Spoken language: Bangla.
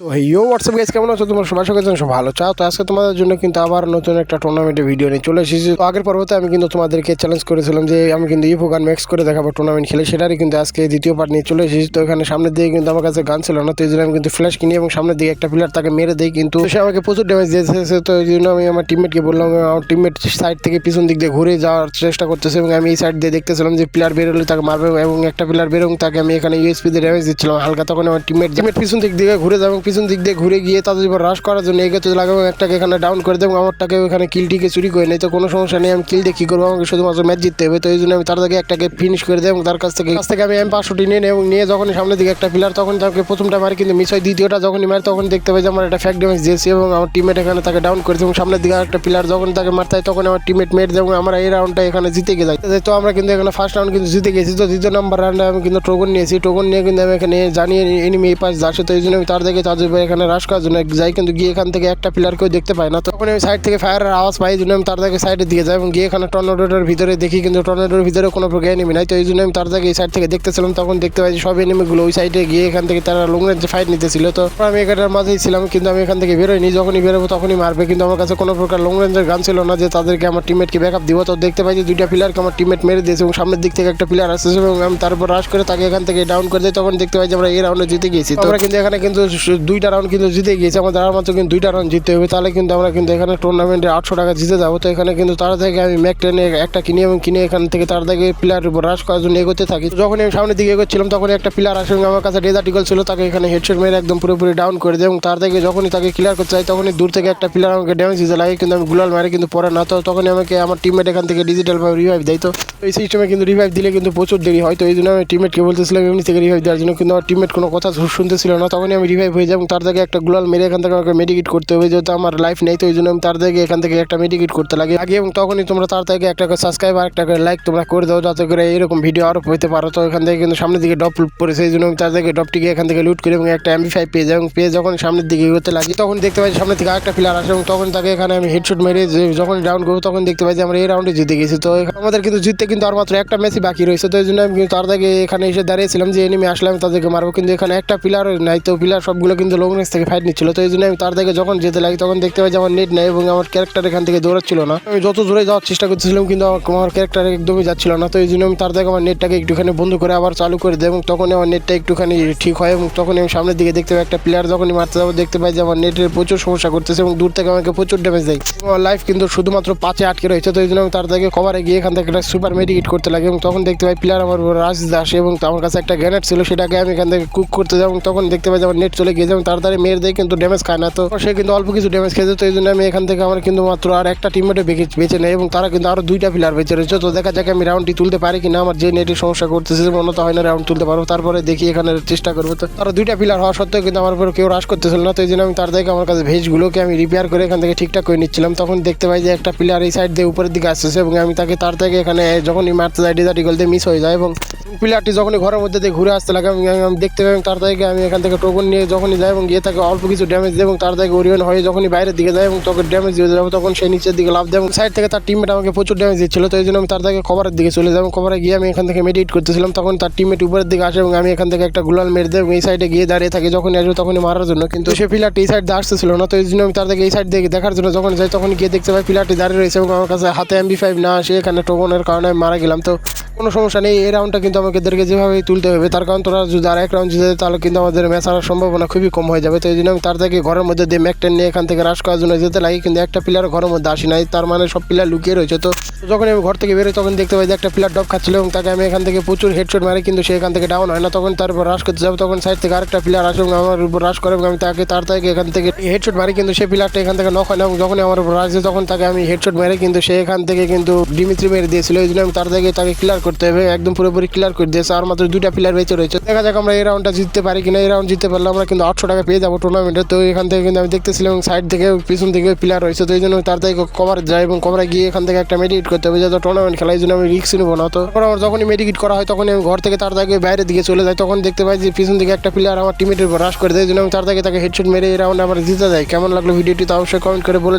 তো ইয়ো হোয়াটসঅ্যাপ গাইস কেমন আছো? তোমার সবাই সঙ্গে সব ভালো। চাও তো আজকে তোমাদের জন্য কিন্তু আবার নতুন একটা টুর্নামেন্টের ভিডিও নিয়ে চলে এসেছি। আগের পর্বতে আমি কিন্তু তোমাদেরকে চ্যালেঞ্জ করেছিলাম যে আমি কিন্তু ইফো গান ম্যাক্স করে দেখাবো টুর্নামেন্ট খেলে। সেটারই কিন্তু আজকে দ্বিতীয় পার্ট নিয়ে চলে এসেছি। তো এখানে সামনের দিকে কিন্তু আমার কাছে গান ছিল না, তো এই জন্য আমি কিন্তু ফ্ল্যাশ কিনি এবং সামনের দিকে একটা প্লেয়ার তাকে মেরে দিই কিন্তু সে আমাকে প্রচুর ড্যামেজ দিয়েছে। তো এই জন্য আমি আমার টিমমেটকে বললাম, আমার টিমমেট সাইড থেকে পিছন দিক দিয়ে ঘুরে যাওয়ার চেষ্টা করতেছে এবং আমি এই সাইড দিয়ে দেখতেছিলাম যে প্লেয়ার বেরোলে তাকে মারবে এবং একটা প্লেয়ার বেরোং তাকে আমি এখানে ইউএসপি দিয়ে ড্যামেজ দিচ্ছিলাম। হালকা তখন আমার টিমমেট টিমমেট পিছন দিক দিয়ে ঘুরে যাব পিছন দিক দিয়ে ঘুরে গিয়ে তাদের উপর রাশ করার জন্য এগোতে লাগে এবং একটাকে এখানে ডাউন করে দেবো, আমারটাকে ওখানে কিলটিকে চুরি করে নেই, তো কোনো সমস্যা নেই, আমি কিল দিয়ে কী করব? আমাকে শুধুমাত্র ম্যাচ জিততে হবে, তো এই জন্য আমি তার থেকে একটাকে ফিনিশ করে দেবো, তার কাছ থেকে কাছ থেকে আমি এম পাঁচশোটি নিয়ে এবং নিয়ে যখন সামনের দিকে একটা প্লেয়ার তখন তাকে প্রথমটা মারি, কিন্তু মিস হয়, দ্বিতীয়টা যখনই মারি, তখন দেখতে পাই যে আমার একটা ফ্যাক্ট ড্যামেজ দিয়েছি এবং আমার টিমমেট এখানে তাকে ডাউন করেছে এবং সামনের দিকে একটা প্লেয়ার যখন তাকে মারতে হয় তখন আমার টিমমেট মেট এবং আমরা এই রাউন্ডটা এখানে জিতে গেছি। তো আমরা কিন্তু এখানে ফার্স্ট রাউন্ড কিন্তু জিতে গেছি, তো দ্বিতীয় নাম্বার রাউন্ডে আমি কিন্তু টোকন নিয়েছি টোকন নিয়ে কিন্তু আমি এখানে জানিয়ে এনিমি এই পাশ যাচ্ছে, তো এই জন্য আমি তার দিকে তাদের উপর এখানে রাশ করার জন্য যাই, কিন্তু গিয়ে এখান থেকে একটা প্লেয়ারকেও দেখতে পাই না। তখন আমি সাইড থেকে ফায়ারের আওয়াজ পাই জন্য আমি তার দিকে সাইডে দিয়ে যাই এবং গিয়ে এখানে টর্নেডোর ভিতরে দেখি, কিন্তু টর্নেডোর ভিতরে কোনো প্রকার এনিমি নাই। তো এই জন্য আমি তার দিকে এই সাইড থেকে দেখতেছিলাম, তখন দেখতে পাই সব এনিমিগুলো ওই সাইডে গিয়ে এখান থেকে তারা লং রেঞ্জ ফাইট নিতেছিল। তো আমি এখানটার মাঝেই ছিলাম, কিন্তু আমি এখান থেকে বেরোইনি। যখনই বেরোবো তখনই মারবে, কিন্তু আমার কাছে কোনো প্রকার লং রেঞ্জের গান ছিল না যে তাদেরকে আমার টিমমেটকে ব্যাকআপ দিব। তো দেখতে পাই যে দুইটা প্লেয়ারকে আমার টিমমেট মেরে দিয়েছে এবং সামনের দিক থেকে একটা প্লেয়ার আসছে এবং আমি তারপর রাশ করে তাকে এখান থেকে ডাউন করে দিই। তখন দেখতে পাই যে আমরা এই রাউন্ডে জিতে গিয়েছি। তো আমরা কিন্তু এখানে কিন্তু দুইটা রাউন্ড কিন্তু জিতে গিয়েছে। আমাদের আর মাত্র কিন্তু দুইটা রাউন্ড জিততে হবে। তাহলে কিন্তু আমরা কিন্তু এখানে টুর্নামেন্টে আটশো টাকা জিতে যাব। তো এখানে কিন্তু তার থেকে আমি ম্যাক টেনে একটা কিনে এবং কিনে এখান থেকে তার থেকে প্লেয়ারের উপর রাশ করার জন্য এগোতে থাকি। যখন আমি সামনের দিকে এগোচ্ছিলাম তখন একটা প্লেয়ার আসে আমার কাছে ডেজার্ট ইগল ছিল, তাকে এখানে হেডশট মেরে একদম পুরোপুরি ডাউন করে দেয় এবং তার থেকে যখনই তাকে ক্লিয়ার করতে চাই তখনই দূর থেকে একটা প্লেয়ার আমাকে ড্যামেজ দিতে লাগে। কিন্তু আমি গুলাল মারে, কিন্তু পরে না। তো তখনই আমাকে আমার টিমমেট এখান থেকে ডিজিটালভাবে রিভাইভ দেয়। তো এই সিস্টেমে কিন্তু রিভাইভ দিলে কিন্তু প্রচুর দেরি হয়। তো এই জন্য আমি টিমমেটকে বলতেছিলাম, এমনি থেকে রিভাইভ দেওয়ার জন্য। কিন্তু আমার টিমমেট কোনো কথা শুনতেছিল না। তখনই আমি রিভাইভ হয়ে যাই এবং তার থেকে একটা গুলাল মেরে এখান থেকে আমাকে মেডিকেট করতে হবে, যেহেতু আমার লাইফ নেই, তো ওই জন্য আমি তার থেকে এখান থেকে একটা মেডিকেট করতে লাগে। আগে এবং তখনই তোমরা তার থেকে একটা করে সাবস্ক্রাইব আর একটা করে লাইক তোমরা করে দাও, যাতে করে এরকম ভিডিও আরও পেতে পারো। তো এখান থেকে কিন্তু সামনের দিকে ডপ পড়েছে এই জন্য আমি তার থেকে ডপটিকে এখান থেকে লুট করি এবং একটা এমবি ফাইভ পেয়ে যাই। এবং পেয়ে যখন সামনের দিকে এগোতে লাগি, তখন দেখতে পাই সামনে থেকে আরেকটা প্লেয়ার আসে এবং তখন তাকে এখানে আমি হেডশট মেরে যখন ডাউন করব, তখন দেখতে পাই যে আমরা এই রাউন্ডে জিতে গেছি। তো আমাদের কিন্তু জিততে কিন্তু আর মাত্র একটা ম্যাচই বাকি রয়েছে, তো এই জন্য আমি কিন্তু তার থেকে এখানে এসে দাঁড়িয়েছিলাম যে এনিমি আসলে আমি তাদেরকে মারবো। কিন্তু এখানে একটা প্লেয়ার নাই, তো প্লেয়ার সবগুলো কিন্তু লং রেঞ্জ থেকে ফাইট নিচ্ছিল, তো এই জন্য আমি তার থেকে যখন যেতে লাগি, তখন দেখতে পাই যে আমার নেট নেই এবং আমার ক্যারেক্টার এখান থেকে দৌড়াচ্ছিল না। আমি যত দূরে যাওয়ার চেষ্টা করতেছিলাম, কিন্তু আমার ক্যারেক্টার একদমই যাচ্ছিল না। তো এই জন্য আমি তার থেকে আমার নেটটাকে একটুখানি বন্ধ করে আবার চালু করে দিই এবং তখন আমার নেটটা একটুখানি ঠিক হয় এবং তখন আমি সামনের দিকে দেখতে পাই, একটা প্লেয়ার যখনই মারতে যাব, দেখতে পাই যে আমার নেটের প্রচুর সমস্যা করতেছে এবং দূর থেকে আমাকে প্রচুর ড্যামেজ দেয়। আমার লাইফ কিন্তু শুধুমাত্র পাঁচে আটকে রয়েছে, তো এই জন্য আমি তার থেকে কভারে গিয়ে এখান থেকে একটা সুপার মেডিকেট করতে লাগে এবং তখন দেখতে পাই প্লেয়ার আমার রাশ আসে এবং আমার কাছে একটা গ্যানেট ছিল, সেটাকে আমি এখান থেকে কুক করতে যাই এবং তখন দেখতে পাই যে আমার নেট চলে গিয়েছে এবং তাড়াতাড়ি মেরে দেয়, কিন্তু ড্যামেজ খায় না। তো সে কিন্তু অল্প কিছু ড্যামেজ খেয়েছে, তো এই জন্য আমি এখান থেকে আমার কিন্তু মাত্র আর একটা টিমমেটে বেঁচে নেই এবং তারা কিন্তু আরও দুইটা প্লেয়ার বেঁচে রয়েছে। তো দেখা যাক আমি রাউন্ডটি তুলতে পারি কিনা। আমার যে নেটের সমস্যা করতেছে মনে তো হয় না রাউন্ড তুলতে পারব। তারপরে দেখি এখানে চেষ্টা করব। তো আরও দুইটা প্লেয়ার হওয়া সত্ত্বেও কিন্তু আমার উপর কেউ রাশ করতেছিল না। তো এই জন্য আমি তার থেকে আমার কাছে ভেজগুলোকে আমি রিপেয়ার করে এখান থেকে ঠিকঠাক করে নিচ্ছিলাম। তখন দেখতে পাই যে একটা প্লেয়ার এই সাইড দিয়ে উপরের দিকে আসতেছে এবং আমি তাকে তার থেকে এখানে যখনই মারতে যাই ডিজার্ট ইগল দিয়ে মিস হয়ে যায় এবং প্লেয়ারটি যখনই ঘরের মধ্যে দিয়ে ঘুরে আসতে লাগে, আমি দেখতে পাই তার থেকে আমি এখান থেকে টোকন নিয়ে যখনই যাই এবং গিয়ে তাকে অল্প কিছু ড্যামেজ দেয় এবং তার থেকে ওরিয়ন হয়ে যখনই বাইরের দিকে যায় এবং তখন ড্যামেজ দিয়ে যাব তখন সে নিচের দিকে লাভ দেয় এবং সাইড থেকে তার টিমমেট আমাকে প্রচুর ড্যামেজ দিচ্ছিল। তো এই জন্য আমি তার থেকে কভারের দিকে চলে যাই এবং কভারে গিয়ে আমি এখান থেকে মেডিট করতেছিলাম। তখন তার টিমমেট উপরের দিকে আসে এবং আমি এখান থেকে একটা গুলাল মেরে দেয় এবং এই সাইডে গিয়ে দাঁড়িয়ে থাকি, যখনই আসবে তখনই মারার জন্য। কিন্তু সে প্লেয়ারটি এই সাইড আসতেছিল না। তো এই জন্য আমি তার থেকে এই সাইড দিয়ে দেখার জন্য যখন যাই তখন গিয়ে দেখতে পাই প্লেয়ারটি দাঁড়িয়ে রয়েছে এবং আমার কাছে হাতে এমবি ফাইভ না আসে, এখানে টোকনের কারণে আমি মারা গেলাম। তো কোনো সমস্যা নেই, এই রাউন্ডটা কিন্তু আমাকে এদেরকে যেভাবে তুলতে হবে, তার কারণ তোরা যদি আর এক রাউন্ড জিতে তাহলে কিন্তু আমাদের ম্যাচ হারার সম্ভাবনা খুবই কম হয়ে যাবে। তো এই জন্য আমি তার থেকে ঘরের মধ্যে দিয়ে ম্যাকটেন নিয়ে এখান থেকে রাশ করার জন্য যেতে লাগি, কিন্তু একটা প্লেয়ার ঘরের মধ্যে আসি নাই, তার মানে সব প্লেয়ার লুকিয়ে রয়েছে। তো যখন আমি ঘর থেকে বেরোই তখন দেখতে পাই যে একটা প্লেয়ার ডব খাচ্ছিল এবং তাকে আমি এখান থেকে প্রচুর হেডশট মারি, কিন্তু সে এখান থেকে ডাউন হয় না। তখন তারপর রাশ করতে যাব, তখন সাইড থেকে আরেকটা প্লেয়ার আসে এবং আমার উপর রাশ করে এবং আমি তাকে, তার থেকে এখান থেকে হেডশট মারি, কিন্তু সে প্লেয়ারটা এখান থেকে নক হয় না এবং যখন আমার উপর রাশ তখন তাকে আমি হেডশট মারি, কিন্তু সে এখান থেকে কিন্তু ডিমিত্রি মেরে দিয়েছিল। এই জন্য আমি তার থেকে তাকে ক্লিয়ার করতে হবে, একদম পুরোপুরি ক্লিয়ার করে দিয়েছে। আর মাত্র দুইটা প্লেয়ার বেঁচে রয়েছে। দেখা যাক আমরা এই রাউন্ডটা জিততে পারি কিনা। এই রাউন্ড জিততে পারলে আমরা কিন্তু আটশো টাকা পেয়ে যাব টুর্নামেন্টে তো এখান থেকে কিন্তু আমি দেখতেছিলাম সাইড থেকে, পিছন থেকে প্লেয়ার রয়েছে। তো এই জন্য থেকে কভার যায় এবং কভারে গিয়ে এখান থেকে একটা মেডিকেট করতে হবে যাতে টুর্নামেন্ট খেলা। এই জন্য আমি রিক্স নেব না। তো তারপর আমার যখনই মেডিকেট করা হয়, তখনই আমি ঘর থেকে তার থেকে বাইরের দিকে চলে যাই। তখন দেখতে পাই যে পিছন থেকে একটা প্লেয়ার আমার টিমের উপর রাশ করে দেয়। এই জন্য আমি তার থেকে তাকে হেডশট মেরে এই রাউন্ড আবার জিতে যাই। কেমন লাগল ভিডিওটি তো অবশ্যই কমেন্ট করে বলে